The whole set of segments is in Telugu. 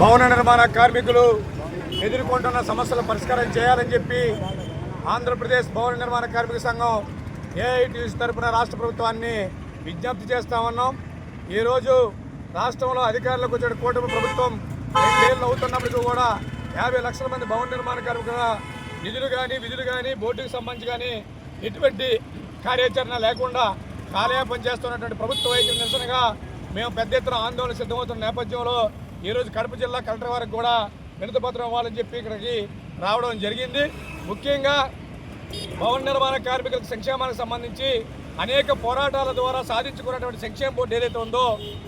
భవన నిర్మాణ కార్మికులు ఎదుర్కొంటున్న సమస్యల పరిష్కారం చేయాలని చెప్పి ఆంధ్రప్రదేశ్ భవన నిర్మాణ కార్మిక సంఘం ఏఐటీసీ తరపున రాష్ట్ర ప్రభుత్వాన్ని విజ్ఞప్తి చేస్తా ఉన్నాం. ఈరోజు రాష్ట్రంలో అధికారులకు వచ్చిన కూటమి ప్రభుత్వం రెండేళ్ళు అవుతున్నప్పటికీ కూడా యాభై లక్షల మంది భవన నిర్మాణ కార్మికుల నిధులు కానీ విధులు కానీ బోర్డుకి సంబంధించి కానీ ఎటువంటి కార్యాచరణ లేకుండా కాలయాపం చేస్తున్నటువంటి ప్రభుత్వ వైఖరి నిరసనగా మేము పెద్ద ఎత్తున ఆందోళన సిద్ధమవుతున్న నేపథ్యంలో ఈరోజు కడప జిల్లా కలెక్టర్ వారికి కూడా వినతిపత్రం ఇవ్వాలని చెప్పి ఇక్కడికి రావడం జరిగింది. ముఖ్యంగా భవన నిర్మాణ కార్మికుల సంక్షేమానికి సంబంధించి అనేక పోరాటాల ద్వారా సాధించుకున్నటువంటి సంక్షేమ బోర్డు ఏదైతే ఉందో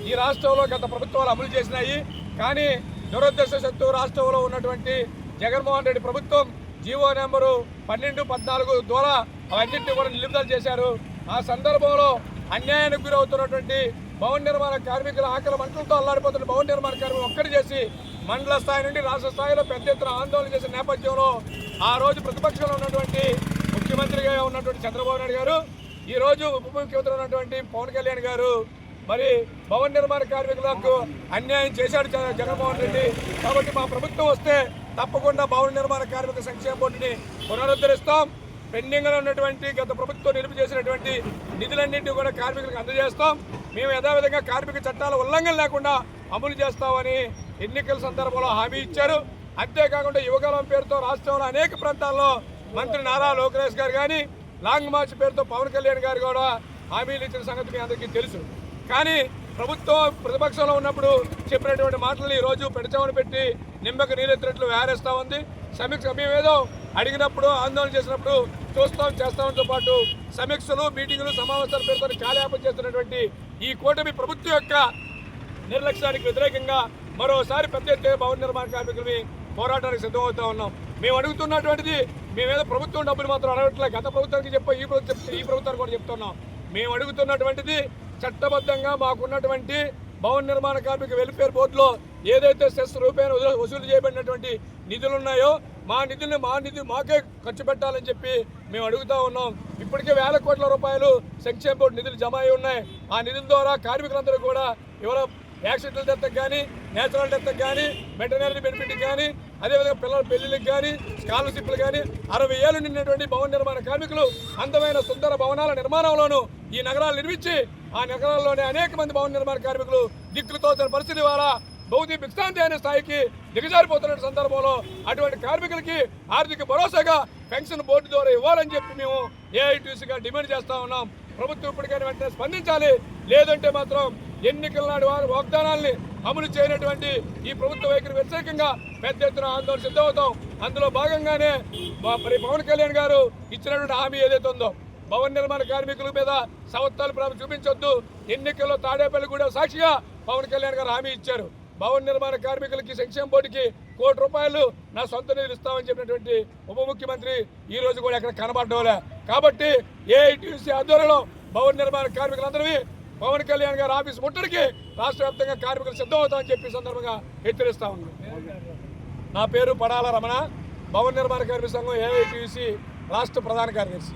ఈ రాష్ట్రంలో గత ప్రభుత్వాలు అమలు చేసినాయి. కానీ దురదృష్టవశాత్తు రాష్ట్రంలో ఉన్నటువంటి జగన్మోహన్ రెడ్డి ప్రభుత్వం జీవో నెంబరు పన్నెండు పద్నాలుగు ద్వారా అవన్నింటినీ కూడా నిలుపుదల చేశారు. ఆ సందర్భంలో అన్యాయానికి గురవుతున్నటువంటి భవన నిర్మాణ కార్మికుల ఆకలి మంటలతో అల్లాడిపోతున్న భవన నిర్మాణ కార్మికులు ఒక్కటి చేసి మండల స్థాయి నుండి రాష్ట్ర స్థాయిలో పెద్ద ఎత్తున ఆందోళన చేసిన నేపథ్యంలో ఆ రోజు ప్రతిపక్షంలో ఉన్నటువంటి ముఖ్యమంత్రిగా ఉన్నటువంటి చంద్రబాబు నాయుడు గారు ఈ రోజు ఉప ముఖ్యమంత్రి ఉన్నటువంటి పవన్ కళ్యాణ్ గారు మరి భవన నిర్మాణ కార్మికులకు అన్యాయం చేశాడు జగన్మోహన్ రెడ్డి. కాబట్టి మా ప్రభుత్వం వస్తే తప్పకుండా భవన నిర్మాణ కార్మిక సంక్షేమ బోర్డుని పునరుద్ధరిస్తాం. పెండింగ్లో ఉన్నటువంటి గత ప్రభుత్వం నిలుపు చేసినటువంటి నిధులన్నింటినీ కూడా కార్మికులకు అందజేస్తాం. మేము యథావిధంగా కార్మిక చట్టాల ఉల్లంఘన లేకుండా అమలు చేస్తామని ఎన్నికల సందర్భంలో హామీ ఇచ్చారు. అంతేకాకుండా యువకాలం పేరుతో రాష్ట్రంలో అనేక ప్రాంతాల్లో మంత్రి నారా లోకేష్ గారు కానీ లాంగ్ మార్చ్ పేరుతో పవన్ కళ్యాణ్ గారు కూడా హామీలు ఇచ్చిన సంగతి మీ అందరికీ తెలుసు. కానీ ప్రభుత్వం ప్రతిపక్షంలో ఉన్నప్పుడు చెప్పినటువంటి మాటలు ఈరోజు రోజు పెడచామని పెట్టి నిమ్మక నీరెత్తినట్లు వేరేస్తా ఉంది. సమీక్ష మేమేదో అడిగినప్పుడు ఆందోళన చేసినప్పుడు చూస్తాం చేస్తామంతో పాటు సమీక్షలు మీటింగులు సమావేశాల పేరుతో కాలయాపన చేస్తున్నటువంటి ఈ కూటమి ప్రభుత్వం యొక్క నిర్లక్ష్యానికి వ్యతిరేకంగా మరోసారి పెద్ద ఎత్తున భవన నిర్మాణ కార్మికులని పోరాటానికి సిద్ధమవుతా ఉన్నాం. మేము అడుగుతున్నటువంటిది మేమేదో ప్రభుత్వం డబ్బులు మాత్రం అడగట్లే. గత ప్రభుత్వానికి చెప్ప ఈ ప్రభుత్వం చెప్తే ఈ ప్రభుత్వానికి కూడా చెప్తున్నాం. మేము అడుగుతున్నటువంటిది చట్టబద్ధంగా మాకున్నటువంటి భవన నిర్మాణ కార్మిక వెల్ఫేర్ బోర్డులో ఏదైతే సెస్ రూపాయలు వసూలు చేయబడినటువంటి నిధులు ఉన్నాయో మా నిధుల్ని మా నిధులు మాకే ఖర్చు పెట్టాలని చెప్పి మేము అడుగుతా ఉన్నాం. ఇప్పటికే వేల కోట్ల రూపాయలు సంక్షేమ బోర్డు నిధులు జమ అయి ఉన్నాయి. ఆ నిధుల ద్వారా కార్మికులందరూ కూడా ఎవరో యాక్సిడెంటల్ డెత్కి కానీ నేచురల్ డెత్కి కానీ వెటనరీ బెనిఫిట్కి కానీ అదేవిధంగా పిల్లల పెళ్ళిళ్ళకి కానీ స్కాలర్షిప్లు కానీ అరవై ఏళ్ళు నిన్నటువంటి భవన నిర్మాణ కార్మికులు అందమైన సుందర భవనాల నిర్మాణంలోనూ ఈ నగరాలు నిర్మించి ఆ నగరాల్లోనే అనేక మంది భవన నిర్మాణ కార్మికులు దిక్కులు తోచిన పరిస్థితి ద్వారా బహుదీ భిక్షాంతి అనే స్థాయికి దిగజారిపోతున్న సందర్భంలో అటువంటి కార్మికులకి ఆర్థిక భరోసాగా పెన్షన్ బోర్డు ద్వారా ఇవ్వాలని చెప్పి మేము ఏఐటీసీగా డిమాండ్ చేస్తా ఉన్నాం. ప్రభుత్వం ఇప్పటికైనా వెంటనే స్పందించాలి. లేదంటే మాత్రం ఎన్నికల నాడు వారి వాగ్దానాల్ని అమలు చేయనటువంటి ఈ ప్రభుత్వ వైఖరి వ్యతిరేకంగా పెద్ద ఎత్తున ఆందోళన సిద్ధమవుతాం. అందులో భాగంగానే మరి పవన్ కళ్యాణ్ గారు ఇచ్చినటువంటి హామీ ఏదైతే ఉందో భవన నిర్మాణ కార్మికుల మీద సవత్తాలు ప్రారంభం చూపించొద్దు. ఎన్నికల్లో తాడేపల్లి కూడా సాక్షిగా పవన్ కళ్యాణ్ గారు హామీ ఇచ్చారు. భవన నిర్మాణ కార్మికులకి సంక్షేమ బోర్డుకి కోటి రూపాయలు నా సొంత నిధులు ఇస్తామని చెప్పినటువంటి ఉప ముఖ్యమంత్రి ఈ రోజు కూడా ఎక్కడ కనబడటంలే కాబట్టి ఏఐటీసీ ఆధ్వర్యంలో భవన నిర్మాణ కార్మికులందరివి పవన్ కళ్యాణ్ గారు ఆఫీస్ ముట్టడికి రాష్ట్ర వ్యాప్తంగా కార్మికులు సిద్ధమవుతామని చెప్పి సందర్భంగా హెచ్చరిస్తా ఉన్నాం. నా పేరు పడాల రమణ భవన నిర్మాణ కార్మిక సంఘం ఏఐటీసీ రాష్ట్ర ప్రధాన కార్యదర్శి.